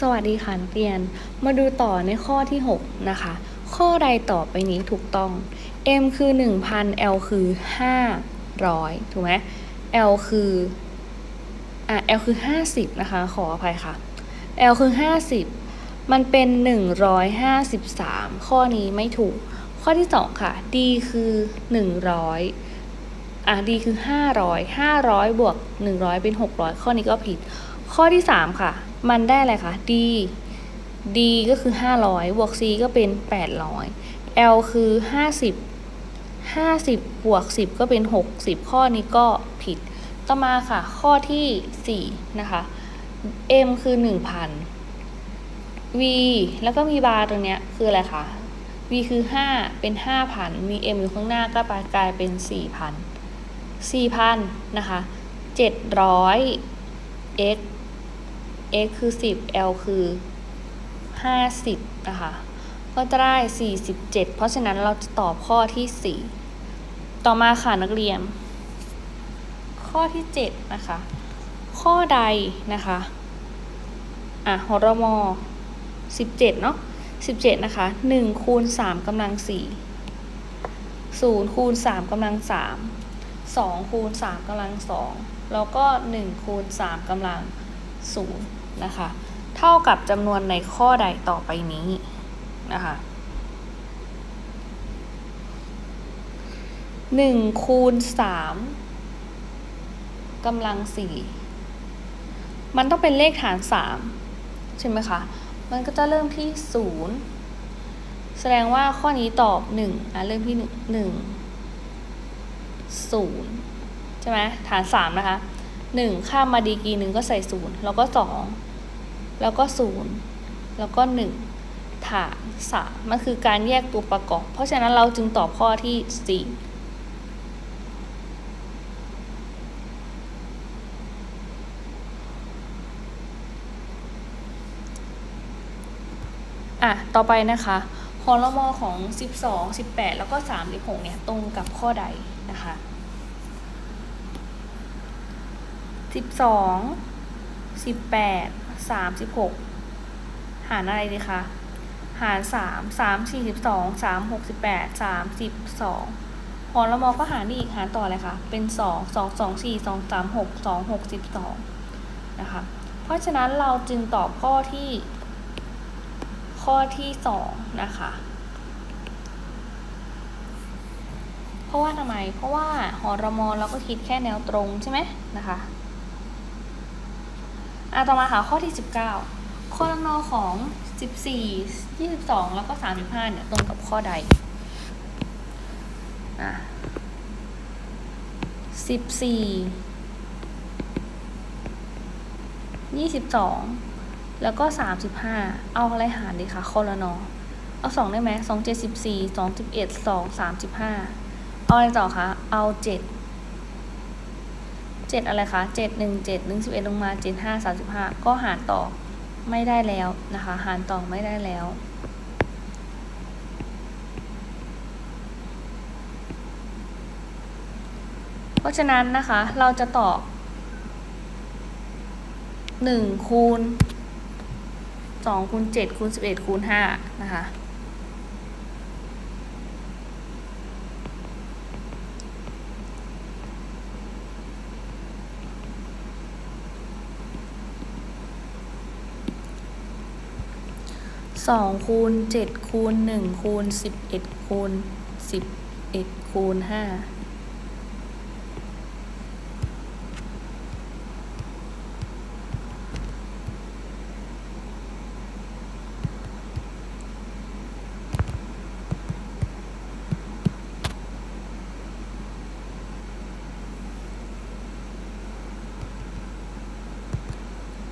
สวัสดีค่ะนักเรียน มาดูต่อในข้อที่ 6 นะคะ ข้อใดต่อไปนี้ถูกต้อง m คือ 1,000 l คือ 500 ถูกไหม l คืออะ l คือ 50 นะคะ ขออภัยค่ะ l คือ 50 มันเป็น 153 ข้อนี้ไม่ถูก ข้อที่ 2 ค่ะ d คือ 100 อะ d คือ 500 500 บวก 100 เป็น 600 ข้อนี้ก็ผิด ข้อที่ 3 ค่ะ มันได้อะไรคะ d d ก็คือ 500บวก c ก็เป็น 800 l คือ 50 50 บวก 10 ก็เป็น 60 ข้อนี้ก็ผิด ต่อมาค่ะ ข้อทีสี่4 นะคะ m คือ 1,000 v แล้วก็มีบาร์ตรงเนี้ยคืออะไรคะ v คือ 5 เป็น 5,000 มี m อยู่ข้างหน้าก็กลายเป็น 4,000 4,000 นะคะ 700 x x คือ 10 l คือ 50 นะคะ ก็จะได้ 47 เพราะฉะนั้นเราจะตอบข้อที่ 4 ต่อมาค่ะนักเรียน ข้อที่ 7 นะคะ ข้อใดนะคะ อะหรม17 เนาะ17 นะคะ 1 คูณ 3กำลัง 4 0 คูณ 3กำลัง 3 2 คูณ 3กำลัง 2 แล้วก็ 1 คูณ 3กำลัง0 นะคะ เท่ากับจำนวนในข้อใดต่อไปนี้นะคะหนึ่งคูณสามกำลังสี่มันต้องเป็นเลขฐานสามใช่ไหมคะ มันก็จะเริ่มที่ศูนย์แสดงว่าข้อนี้ตอบหนึ่งอะเริ่มที่หนึ่งหนึ่งศูนย์ใช่ไหมฐานสามนะคะ หนึ่งข้ามมาดีกรีหนึ่งก็ใส่ศูนย์แล้วก็สองแล้วก็ศูนย์แล้วก็หนึ่งฐานสามันคือการแยกตัวประกอบ เพราะฉะนั้นเราจึงตอบข้อที่สี่อะ ต่อไปนะคะ คอรมอของ 12 18 แล้วก็ 36 เนี่ย ตรงกับข้อใดนะคะ สิบสองสิบแปดสามสิบหกหารอะไรดีคะหารสามสามสี่สิบสองสามหกสิบแปดสามสิบสองหอรละมอก็หารนี่อีกหารต่ออะไรคะเป็นสองสองสองสี่สองสามหกสองหกสิบสองนะคะ เพราะฉะนั้นเราจึงตอบข้อที่ ข้อที่สองนะคะ เพราะว่าทำไม เพราะว่าหอรมอเราก็คิดแค่แนวตรงใช่ไหมนะคะ อะต่อมาค่ะข้อที่ 19ข้อลำนอของ 14 22 แล้วก็ 35 เนี่ย ตรงกับข้อใดอะ14 22 แล้วก็ 35 เอาอะไรหารดีคะข้อลนอเอา 2 ได้ไหม2 7 14 2 11 2 35 เอาอะไรต่อคะ เอา 7 เจ็ดอะไรคะเจ็ดหนึ่งเจ็ดหนึ่งสิบเอ็ดลงมาเจ็ดห้าสามสิบห้าก็หารต่อไม่ได้แล้วนะคะ หารต่อไม่ได้แล้ว เพราะฉะนั้นนะคะเราจะตอบหนึ่งคูณสองคูณเจ็ดคูณสิบเอ็ดคูณห้านะคะ สองคูณเจ็ดคูณหนึ่งคูณสิบเอ็ดคูณสิบเอ็ดคูณห้า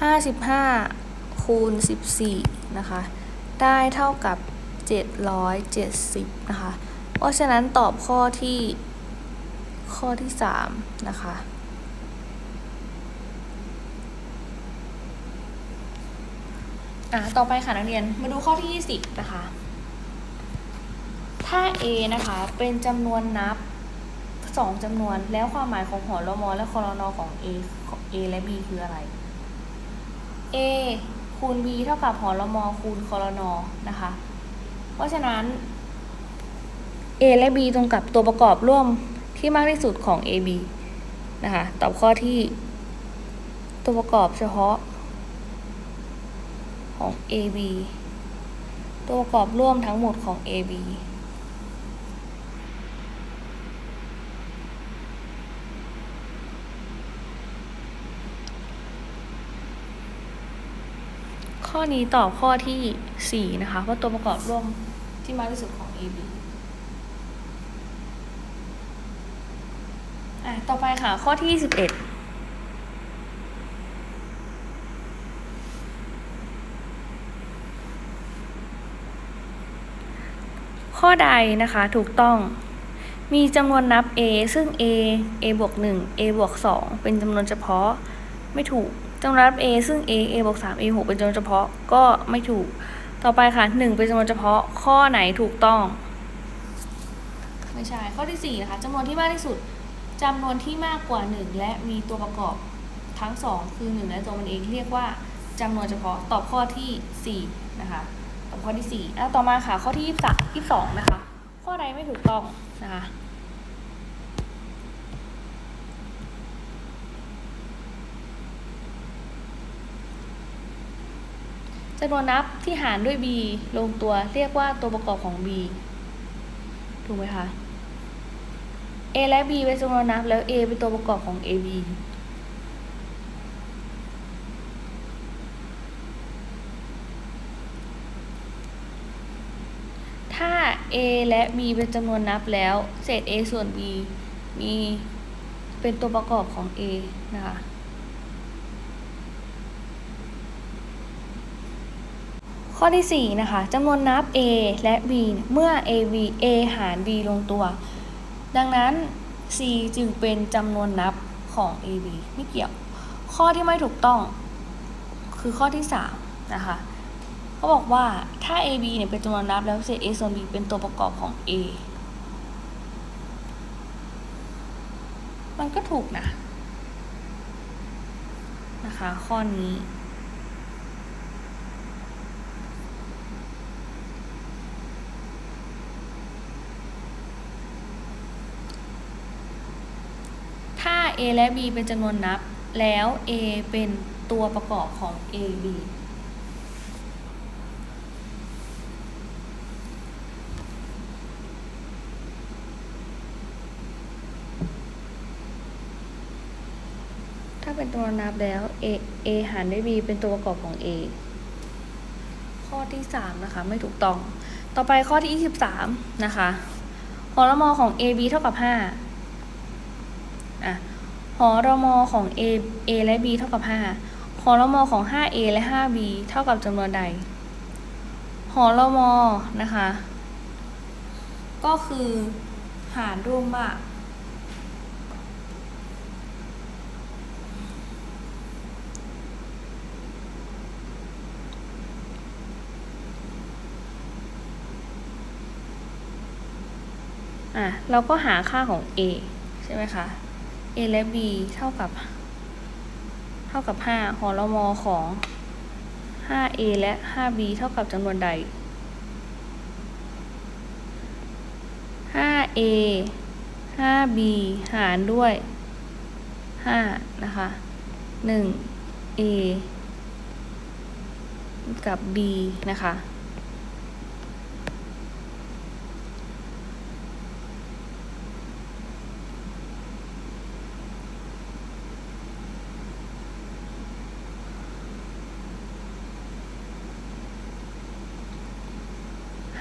ห้าสิบห้าคูณสิบสี่นะคะ ได้เท่ากับ 770 นะคะ เพราะฉะนั้นตอบข้อที่ข้อที่ 3 นะคะ อะ ต่อไปค่ะนักเรียน มาดูข้อที่ 20 นะคะ ถ้า a นะคะ เป็นจำนวนนับ 2จำนวน แล้วความหมายของหอรมอและคอรนอของ a ของ a และ b คืออะไร a คูณ b เท่ากับหอรมอคูณคอรนอนะคะ เพราะฉะนั้น a และ b ตรงกับตัวประกอบร่วมที่มากที่สุดของ ab นะคะ ตอบข้อที่ ตัวประกอบเฉพาะของ ab ตัวประกอบร่วมทั้งหมดของ ab ข้อนี้ตอบข้อที่ 4 นะคะว่าตัวประกอบร่วมที่มากที่สุดของ AB อะต่อไปค่ะ ข้อที่ 21ข้อใดนะคะถูกต้องมีจำนวนนับ a ซึ่ง a a บวก1 a บวก2เป็นจำนวนเฉพาะไม่ถูก จำนวนนับ a ซึ่ง a a บวก3 a 6เป็นจำนวนเฉพาะก็ไม่ถูก ต่อไปค่ะ 1 เป็นจำนวนเฉพาะข้อไหนถูกต้อง ไม่ใช่ ข้อที่4นะคะจำนวนที่มากที่สุดจำนวนที่มากกว่า 1 และมีตัวประกอบทั้ง 2 คือ 1 และตัวมันเองเรียกว่าจำนวนเฉพาะตอบข้อที่4นะคะตอบข้อที่4แล้วต่อมาค่ะข้อที่23 22นะคะ ข้อใดไม่ถูกต้องนะคะ จำนวนนับที่หารด้วย b ลงตัวเรียกว่าตัวประกอบของ b ถูกไหมคะ a และ b เป็นจำนวนนับแล้ว a เป็นตัวประกอบของ ab ถ้า a และ b เป็นจำนวนนับแล้ว เศษ a ส่วน b มีเป็นตัวประกอบของ a นะคะ ข้อที่ 4 นะคะจำนวนนับ a และ b เมื่อ a b a หาร b ลงตัว ดังนั้น c จึงเป็นจำนวนนับของ a b ไม่เกี่ยว ข้อที่ไม่ถูกต้อง คือข้อที่ 3 นะคะเขาบอกว่าถ้า a b เนี่ยเป็นจำนวนนับแล้วเศษ a ส่วน b เป็นตัวประกอบของ a มันก็ถูกนะ นะคะ ข้อนี้ ถ้า a และ b เป็นจำนวนนับ แล้ว a เป็นตัวประกอบของ a b ถ้าเป็นตัวนับแล้ว a a หารด้วย b เป็นตัวประกอบของ a ข้อที่ 3 นะคะ ไม่ถูกต้อง ต่อไปข้อที่ 23 นะคะหอรมอของ a b เท่ากับ 5อะ หอรมอของ a a และ b เท่ากับ 5 หอรมอของ 5a และ 5b เท่ากับจำนวนใด หอรมอนะคะ ก็คือหารร่วมมากอะเราก็หาค่าของ a ใช่ไหมคะ a และ b เท่ากับ เท่ากับ5หอรมอของ 5a และ 5b เท่ากับจำนวนใด 5a 5b หารด้วย 5 นะคะ 1a กับ b นะคะ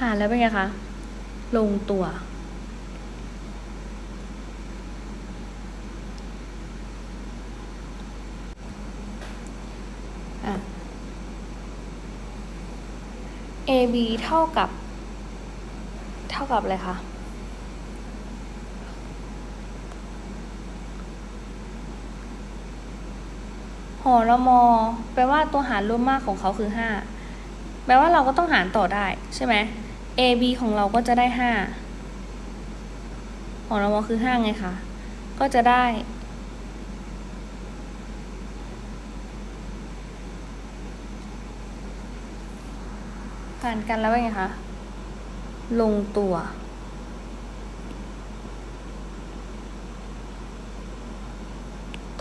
ารแล้วเป็นไงคะ ลงตัวอะ AB เท่ากับ เท่ากับอะไรคะหอรมอแปลว่าตัวหารร่วมมากของเขาคือห้าแปลว่าเราก็ต้องหารต่อได้ใช่ไหม a b ของเราก็จะได้ห้าของเราคือห้าไงคะ ก็จะได้หหารกันแล้วเป็นไงคะ ลงตัว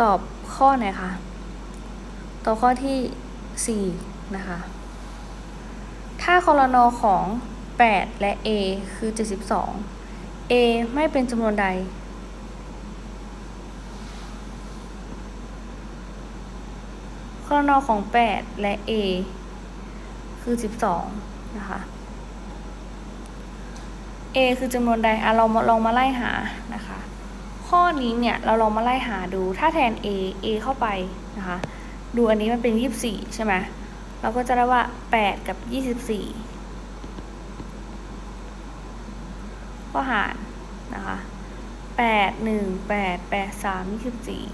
ตอบข้อไหนคะ ตอบข้อที่ 4 นะคะ ถ้าคอรนอของ 8 และ A คือ 72 A ไม่เป็นจำนวนใดคอรนอของ 8 และ A คือ 12 นะคะ A คือจำนวนใดอะเรามาลองมาไล่หานะคะ ข้อนี้เนี่ยเราลองมาไล่หาดู ถ้าแทน A A เข้าไปนะคะ ดูอันนี้มันเป็น 24 ใช่ไหม เราก็จะได้ว่า 8 กับ 24 ก็หารนะคะแปดหนึ่งแปดแปดสามยี่สิบสี่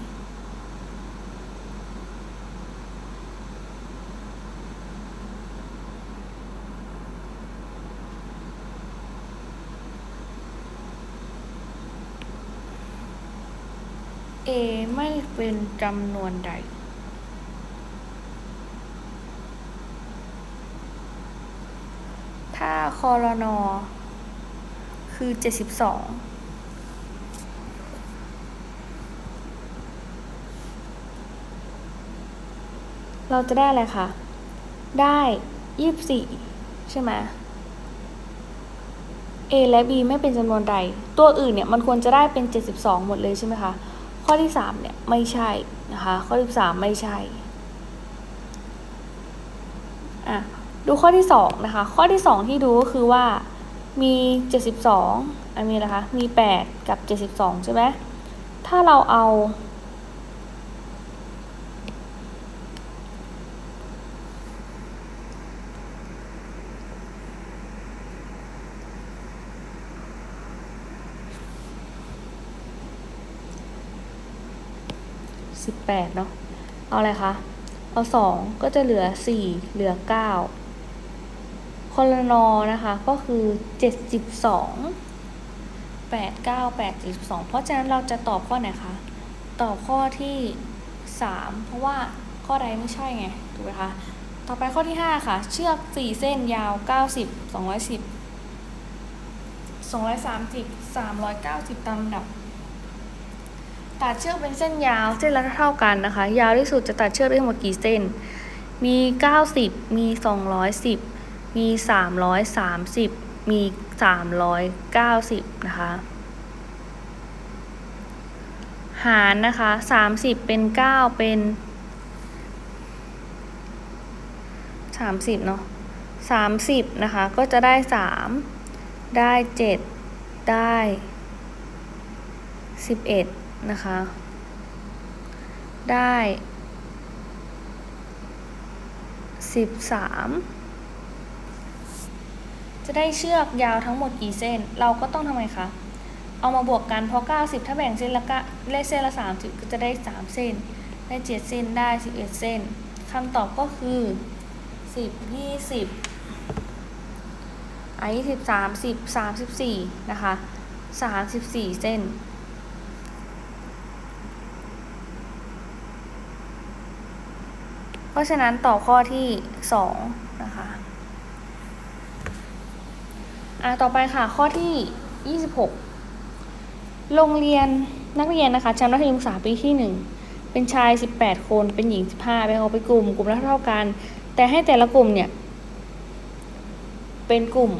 เอไม่เป็นจำนวนใดถ้าคอรนอ คือ 72เราจะได้อะไรคะ ได้24ใช่ไหม A และ B ไม่เป็นจำนวนใด ตัวอื่นเนี่ยมันควรจะได้เป็น 72 หมดเลยใช่ไหมคะ ข้อที่ 3 เนี่ยไม่ใช่นะคะ ข้อที่3ไม่ใช่ อะ ดูข้อที่ 2 นะคะ ข้อที่ 2 ที่ดูก็คือว่า มี 72 อันนี้นะคะ มี 8 กับ 72 ใช่ไหมถ้าเราเอาสิบแปดเนาะ เอาอะไรคะ เอาสองก็จะเหลือสี่เหลือเก้า คอลนอนะคะก็คือเจ็ดสิบสองแปดเก้าแปดเจ็ดสิบสองเพราะฉะนั้นเราจะตอบข้อไหนคะ ตอบข้อที่สามเพราะว่าข้อใดไม่ใช่ไง ถูกไหมคะ ต่อไปข้อที่ห้าค่ะ เชือกสี่เส้นยาวเก้าสิบสองร้อยสิบสองร้อยสามสิบสามร้อยเก้าสิบตามลำดับ ตัดเชือกเป็นเส้นยาวเส้นละเท่ากันนะคะ ยาวที่สุดจะตัดเชือกได้ทั้งหมดกี่เส้น มี 90 มี 210 มี 330 มี 390 นะคะ หารนะคะ 30 เป็น 9 เป็น 30 เนาะ30 นะคะ ก็จะได้ 3 ได้ 7 ได้ 11 นะคะ ได้ 13 จะได้เชือกยาวทั้งหมดกี่เส้น เราก็ต้องทำไงคะ เอามาบวกกันเพราะ 90 ถ้าแบ่งเส้นละก็เลขเส้นละ 30 ก็จะได้ 3 เส้น ได้ 7 เส้นได้ 11 เส้นคำตอบก็คือ 10 20อะ20 30 34 นะคะ 34 เส้นเพราะฉะนั้นต่อบข้อที่ 2 นะคะ อะต่อไปค่ะข้อที่ 26 โรงเรียนนักเรียนนะคะชั้นมัธยมศึกษาปีที่ 1 เป็นชาย 18 คนเป็นหญิง 15แบ่งออกเป็นกลุ่ม กลุ่มละเท่ากัน แต่ให้แต่ละกลุ่มเนี่ย เป็นกลุ่ม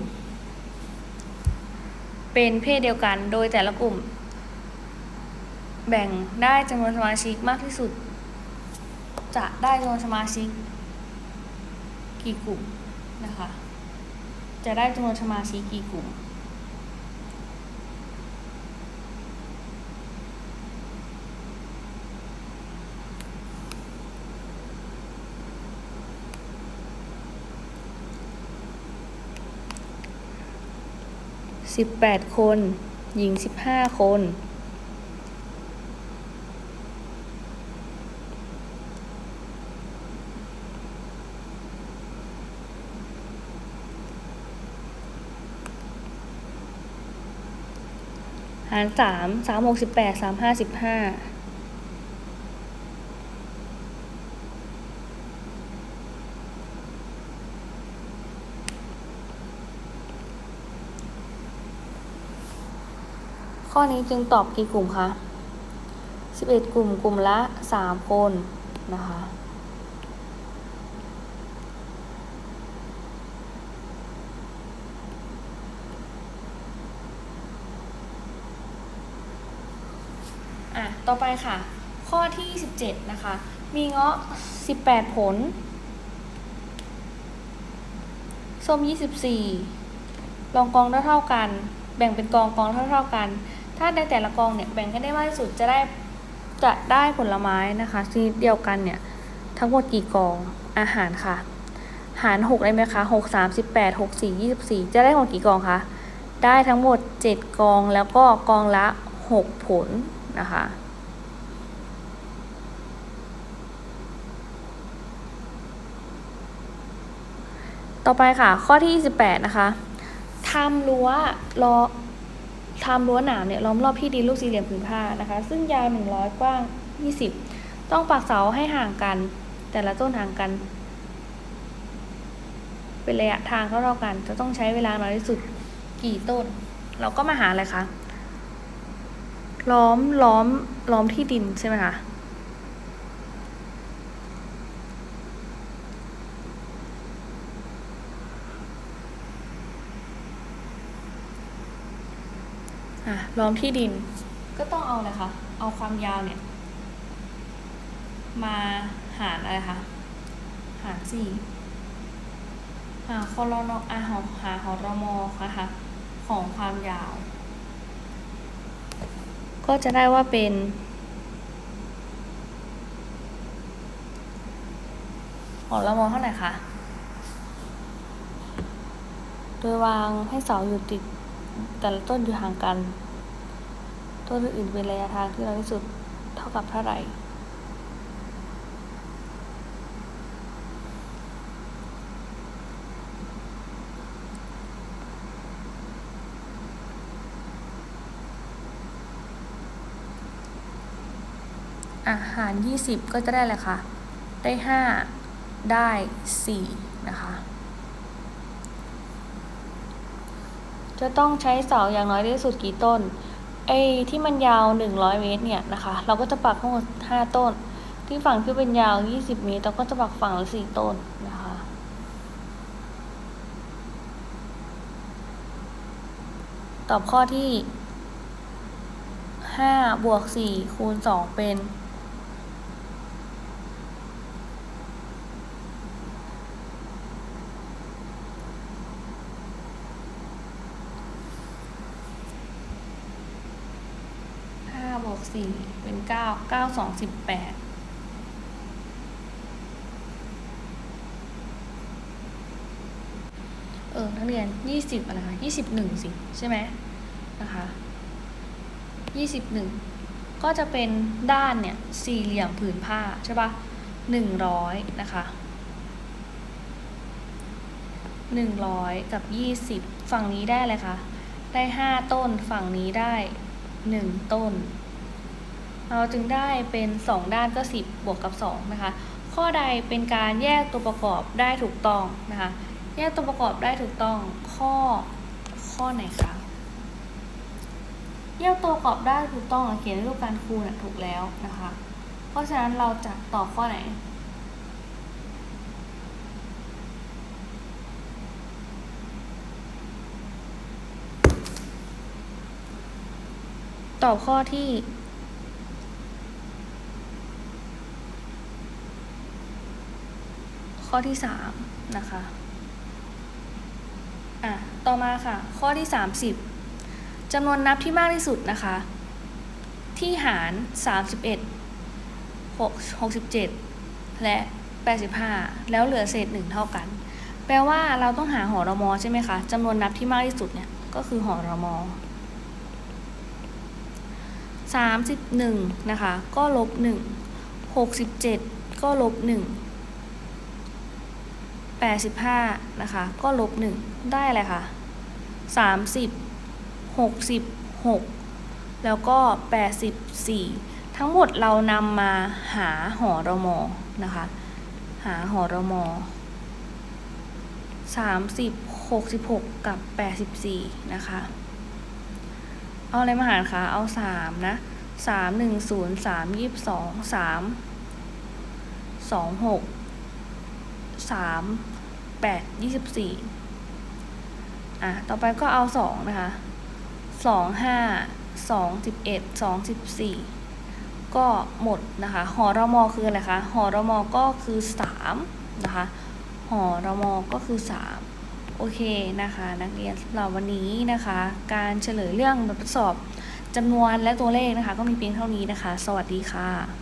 เป็นเพศเดียวกันโดยแต่ละกลุ่ม แบ่งได้จำนวนสมาชิกมากที่สุด จะได้จำนวนสมาชิกกี่กลุ่มนะคะ จะได้จำนวนสมาชิกกี่กลุ่มสิบแปดคน หญิงสิบห้าคนารสามสามหกสิบแปดสามห้าสิบห้าข้อนี้จึงตอบกี่กลุ่มคะ11 กลุ่มกลุ่มละ 3 คนนะคะ ต่อไปค่ะ ข้อที่17นะคะ มีเงาะ 18 ผล ส้ม 24 ลองกองเท่าๆกัน แบ่งเป็นกองกองเท่าๆกัน ถ้าในแต่ละกองเนี่ยแบ่งให้ได้มากที่สุดจะได้จะได้ผลไม้นะคะชนิดเดียวกันเนี่ย ทั้งหมดกี่กองอาหารค่ะ หาร 6 ได้ไหมคะ 6 3 8 6 4 24 จะได้หมดกี่กองคะ ได้ทั้งหมด 7 กองแล้วก็กองละ 6 ผลนะคะ ต่อไปค่ะ ข้อที่ 28 นะคะทำรั้วล้อทำรั้วหนามเนี่ยล้อมรอบที่ดินลูกสี่เหลี่ยมผืนผ้านะคะ ซึ่งยาว 100 กว้าง 20 ต้องปักเสาให้ห่างกัน แต่ละต้นห่างกัน เป็นระยะทางเท่าๆกัน จะต้องใช้เวลาน้อยที่สุดกี่ต้น เราก็มาหาอะไรคะล้อมล้อมล้อมที่ดินใช่ไหมคะ ล้อมที่ดิน ก็ต้องเอาอะไรคะ เอาความยาวเนี่ย มาหารอะไรคะ หารสี่หาคอรนอาหาหาหอรมอนะคะของความยาว ก็จะได้ว่าเป็นหอรมอเท่าไหร่คะโดยวางให้เสาอยู่ติดแต่ละต้นอยู่ห่างกัน ต้นอื่นๆเป็นระยะทางที่น้อยที่สุดเท่ากับเท่าไหร่อาหาร 20 ก็จะได้แหละค่ะ ได้ 5 ได้ 4 นะคะ จะต้องใช้เสาอย่างน้อยที่สุดกี่ต้น ไอ้ที่มันยาว 100 เมตรเนี่ยนะคะ เราก็จะปักทั้งหมด5ต้น ที่ฝั่งที่เป็นยาว 20 เมตร เราก็จะปักฝั่งละ4ต้นนะคะ ตอบข้อที่5บวก4คูณ2เป็น ห้าบวก สี่เป็นเก้าเก้าสองสิบแปดเออนักเรียนยี่สิบอะไรคะยี่สิบหนึ่งสิ ใช่ไหมนะคะยี่สิบหนึ่งก็จะเป็นด้านเนี่ยสี่เหลี่ยมผืนผ้าใช่ปะหนึ่งร้อยนะคะหนึ่งร้อยกับยี่สิบฝั่งนี้ได้อะไรคะได้ห้าต้นฝั่งนี้ได้หนึ่งต้น เราจึงได้เป็น 2 ด้านก็ 10 บวกกับ2นะคะ ข้อใดเป็นการแยกตัวประกอบได้ถูกต้องนะคะ แยกตัวประกอบได้ถูกต้อง ข้อ ข้อไหนคะ แยกตัวประกอบได้ถูกต้องเขียนในรูปการคูณถูกแล้วนะคะ เพราะฉะนั้นเราจะตอบข้อไหนตอบข้อที่ ข้อที่สามนะคะอะต่อมาค่ะ ข้อที่สามสิบจำนวนนับที่มากที่สุดนะคะ ที่หารสามสิบเอ็ดหกหกสิบเจ็ดและแปดสิบห้าแล้วเหลือเศษหนึ่งเท่ากัน แปลว่าเราต้องหาหอรมอใช่ไหมคะจำนวนนับที่มากที่สุดเนี่ย ก็คือหอรมอสามสิบหนึ่งนะคะ ก็ลบหนึ่งหกสิบเจ็ดก็ลบห แปดสิบห้านะคะ ก็ลบหนึ่งได้อะไรคะสามสิบหกสิบหกแล้วก็แปดสิบสี่ทั้งหมดเรานำมาหาหอรมอนะคะ หาหอรมอสามสิบหกสิบหกกับแปดสิบสี่นะคะ เอาอะไรมาหารคะ เอาสามนะสามหนึ่งศูนย์สามยี่สิบสองสามสองหกสาม แปดยี่สิบสี่อะ ต่อไปก็เอาสองนะคะสองห้าสองสิบเอ็ดสองสิบสี่ก็หมดนะคะ หอรมอคืออะไรคะ หอรมอก็คือสามนะคะ หอรมอก็คือสามโอเคนะคะ นักเรียนสำหรับวันนี้นะคะ การเฉลยเรื่องแบบทดสอบจำนวนและตัวเลขนะคะ ก็มีเพียงเท่านี้นะคะ สวัสดีค่ะ